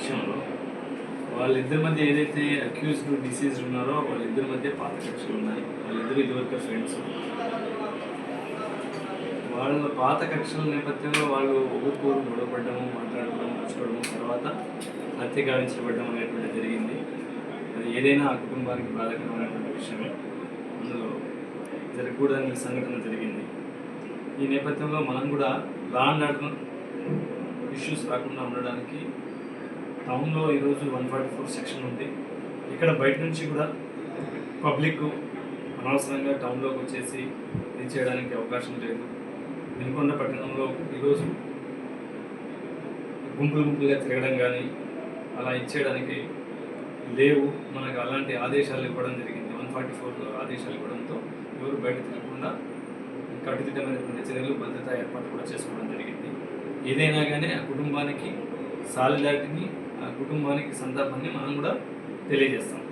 విషయంలో వాళ్ళిద్దరి మధ్య ఏదైతే అక్యూజ్డ్ డిసీజ్డ్ ఉన్నారో వాళ్ళిద్దరి మధ్య పాత కక్షలు ఉన్నాయి. వాళ్ళిద్దరు ఇదివరకు ఫ్రెండ్స్ వాళ్ళ పాత కక్షల నేపథ్యంలో వాళ్ళు ఒకరికొకరు గొడవపడము మాట్లాడడం కూర్చోవడం తర్వాత హత్య గావించబడడం అనేటువంటి జరిగింది. అది ఏదైనా ఆ కుటుంబానికి బాధకరమైనటువంటి విషయమే. అందులో జరగకూడని సంఘటన జరిగింది. ఈ నేపథ్యంలో మనం కూడా లా అండ్ ఆర్డర్ ఇష్యూస్ రాకుండా ఉండడానికి టౌన్లో ఈరోజు వన్ ఫార్టీ ఫోర్ సెక్షన్ ఉంది. ఇక్కడ బయట నుంచి కూడా పబ్లిక్ అనవసరంగా టౌన్లోకి వచ్చేసి ఇది చేయడానికి అవకాశం లేదు. వెనుకొండ పట్టణంలో ఈరోజు గుంపులు గుంపులుగా తిరగడం కానీ అలా ఇచ్చేయడానికి లేవు. మనకు అలాంటి ఆదేశాలు ఇవ్వడం జరిగింది. వన్ ఫార్టీ ఫోర్ ఆదేశాలు ఇవ్వడంతో ఎవరు బయట తిరగకుండా కట్టుదిట్టమైనటువంటి చర్యలు భద్రతా ఏర్పాటు కూడా చేసుకోవడం జరిగింది. ఏదైనా కానీ ఆ కుటుంబానికి సాలిడారిటీని ఆ కుటుంబానికి సందర్భాన్ని మనం కూడా తెలియజేస్తాం.